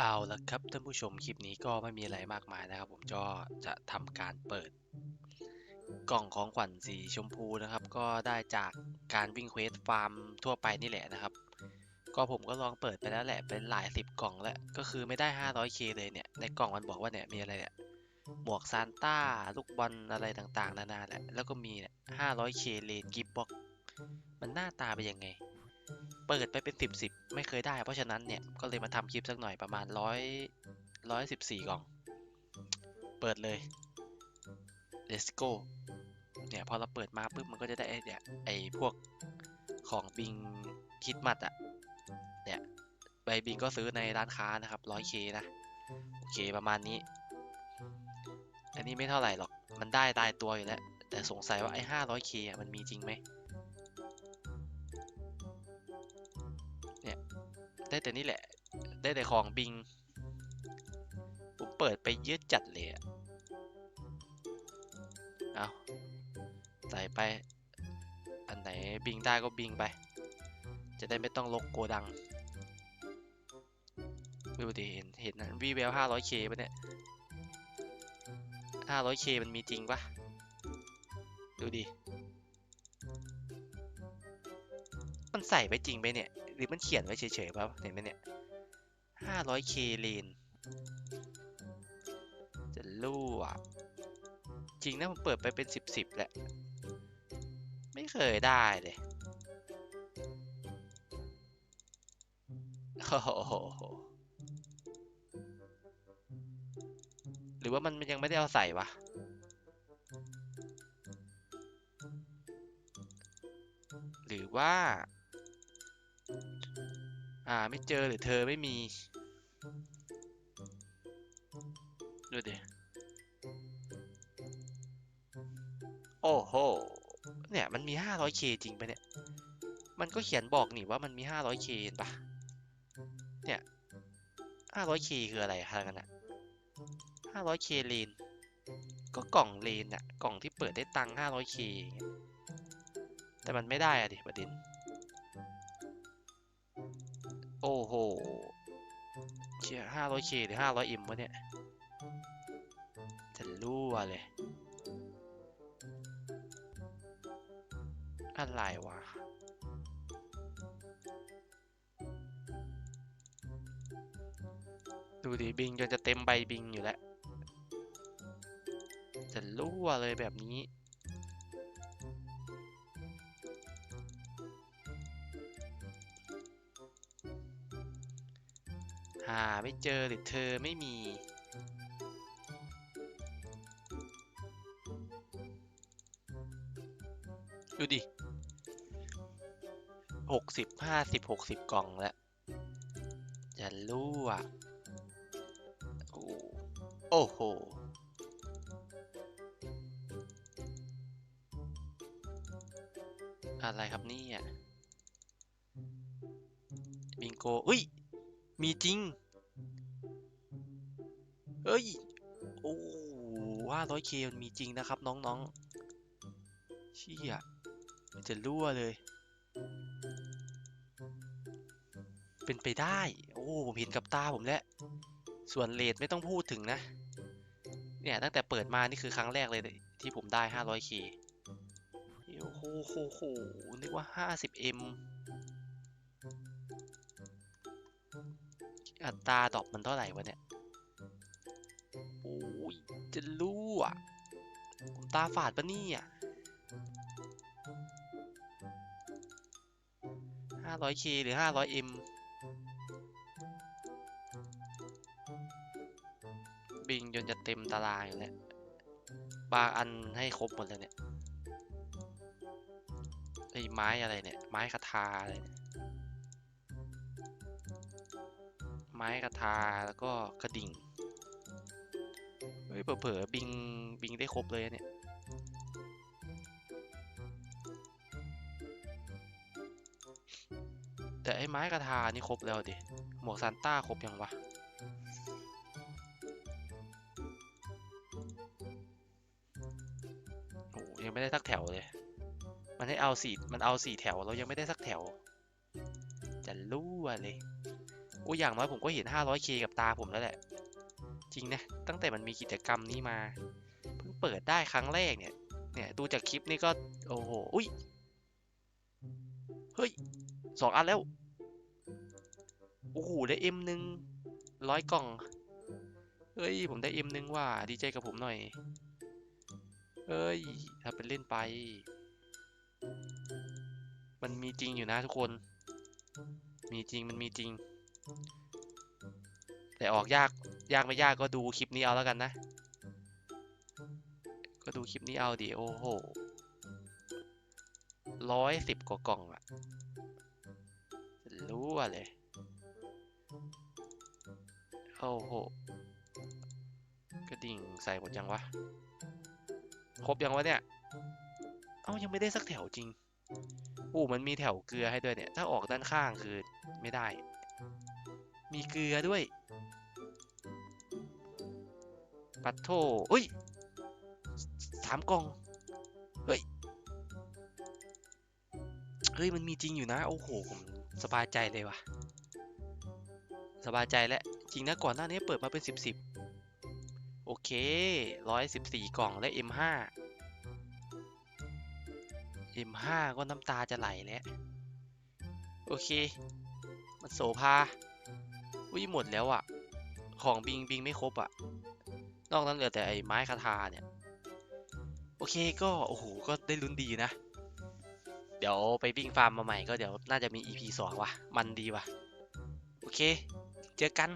เอาละครับท่านผู้ชมคลิปนี้ก็ไม่มีอะไรมากมายนะครับ ผมก็จะทำการเปิด กล่องของขวัญสีชมพูนะครับ ก็ได้จากการวิ่งเควสฟาร์มทั่วไปนี่แหละนะครับ ก็ผมก็ลองเปิดไปแล้วแหละเป็นหลายสิบกล่องแล้ว ก็คือไม่ได้ 500k เลยเนี่ย ในกล่องมันบอกว่าเนี่ยมีอะไรเนี่ยหมวกซานต้าลูกบอลอะไรต่างๆ นานาแหละแล้วก็มีเนี่ย 500k เลนกิฟบ็อกมันหน้าตาเป็นยังไง เปิดไปเป็นสิบสิบไม่เคยได้ เพราะฉะนั้นเนี่ยก็เลยมาทำคลิปสักหน่อยประมาณร้อยร้อยสิบสี่กล่อง เปิดเลย let's go เนี่ยพอเราเปิดมาปุ๊บมันก็จะได้ไอเนี่ยไอพวกของบิงคิดมัดอะเนี่ยใบบิงก็ซื้อในร้านค้านะครับร้อยเคนะโอเคประมาณนี้ อันนี้ไม่เท่าไหร่หรอก มันได้ตายตัวอยู่แล้ว แต่สงสัยว่าไอ้ห้าร้อยเคอะมันมีจริงไหม ได้แต่นี่แหละ ได้แต่ของบิง ผมเปิดไปเยอะจัดเลยอะเอาใส่ไป อันไหนบิงได้ก็บิงไป จะได้ไม่ต้องลกโกดังดูดิเห็นเห็นนะวีเวล 500k ปะเนี่ย 500k มันมีจริงปะดูดิ มันใส่ไว้จริงไหมเนี่ย หรือมันเขียนไว้เฉยๆป่ะเห็นไหมเนี่ย 500k เลนจะรู้อะจริงนะผมเปิดไปเป็น10 10แหละ ไม่เคยได้เลยโอ้โหหรือว่ามันยังไม่ได้เอาใส่วะหรือว่า อ่าไม่เจอหรือเธอไม่มี ดูดิ โอ้โห เนี่ย มันมี 500k จริงปะเนี่ย มันก็เขียนบอกนี่ว่ามันมี 500k เห็นปะเนี่ย 500k คืออะไรคะกันอะ 500k เลนก็กล่องเลนอะกล่องที่เปิดได้ตังค์ 500k อยเงี้ยแต่มันไม่ได้อะดิประเด็น โอ้โหเชียห้าร้อยเคหรือห้าร้อยอิมวะเนี่ย จะรั่วเลย อะไรวะดูดิบิงจนจะเต็มใบบิงอยู่แล้ว จะรั่วเลยแบบนี้ หาไม่เจอหรือเธอไม่มี ดูดิหกสิบห้าสิบหกสิบกล่องแล้วจะรู้อะโอ้โหอะไรครับนี่อะบิงโกอุ้ย มีจริง เฮ้ย โอ้ว่าร้อยเคมันมีจริงนะครับ น้องๆเชี่ยมันจะรั่วเลย เป็นไปได้ โอ้ ผมเห็นกับตาผมแล้ว ส่วนเลทไม่ต้องพูดถึงนะ เนี่ย ตั้งแต่เปิดมานี่คือครั้งแรกเลยที่ผมได้ 500k โอ้โหโหโหนึกว่า 50m อัตราดอปมันเท่าไหร่วะเนี่ยโอ้ยจะรู้อะผมตาฝาดปะนี่ยห้าร้อยเคหรือห้าร้อยเอ็มบิงจนจะเต็มตารางอยู่แล้วบางอันให้ครบหมดเลยเนี่ยไอ้ไม้อะไรเนี่ย ไม้คาทาอะไรเนี่ย ไม้กระทาแล้วก็กระดิ่ง เฮ้ยเผลอๆบิงบิงได้ครบเลยเนี่ย แต่ไอ้ไม้กระทานี่ครบแล้วดิ หมวกซานต้าครบยังวะโอ้ยังไม่ได้สักแถวเลย มันให้เอาสี่มันเอาสี่แถวเรายังไม่ได้สักแถว จะรู้อะเลย อ้ยอย่างน้อยผมก็เห็น 500k กับตาผมแล้วแหละ จริงนะ ตั้งแต่มันมีกิจกรรมนี้มา เพิ่งเปิดได้ครั้งแรกเนี่ย เนี่ยดูจากคลิปนี่ก็ โอ้โห อุ้ย เฮ้ยสองอันแล้ว โอ้โห ได้เอ็มหนึ่งร้อยกล่อง เฮ้ย ผมได้เอ็มหนึ่งว่ะดีใจกับผมหน่อย เอ้ยถ้าเป็นเล่นไป มันมีจริงอยู่นะทุกคน มีจริงมันมีจริง แต่ออกยากยากไม่ยากก็ดูคลิปนี้เอาแล้วกันนะ ก็ดูคลิปนี้เอาดิโอ้โหร้อยสิบกว่ากล่องอะรู้ว่าเลยโอ้โหกระดิ่งใส่หมดยังวะ ครบยังวะเนี่ย เอ้ายังไม่ได้สักแถวจริงอู้มันมีแถวเกลือให้ด้วยเนี่ย ถ้าออกด้านข้างคือไม่ได้ มีเกลือด้วย ปัดโทเอ้ยสามกล่อง เฮ้ย เฮ้ย มันมีจริงอยู่นะ โอ้โห ผมสบายใจเลยว่ะ สบายใจแล้ว จริงนะก่อนหน้านี้เปิดมาเป็นสิบสิบโอเคร้อยสิบสี่กล่องและ M5 M5 ก็น้ำตาจะไหลแล้ว โอเค มันโสภา วิหมดแล้วอะของบิงบิงไม่ครบอะนอกนั้นเหลือแต่ไอ้ไม้คาทาเนี่ย โอเคก็โอ้โหก็ได้ลุ้นดีนะ เดี๋ยวไปวิ่งฟาร์มมาใหม่ก็เดี๋ยวน่าจะมี EP 2ว่ะ มันดีว่ะ โอเค เจอกัน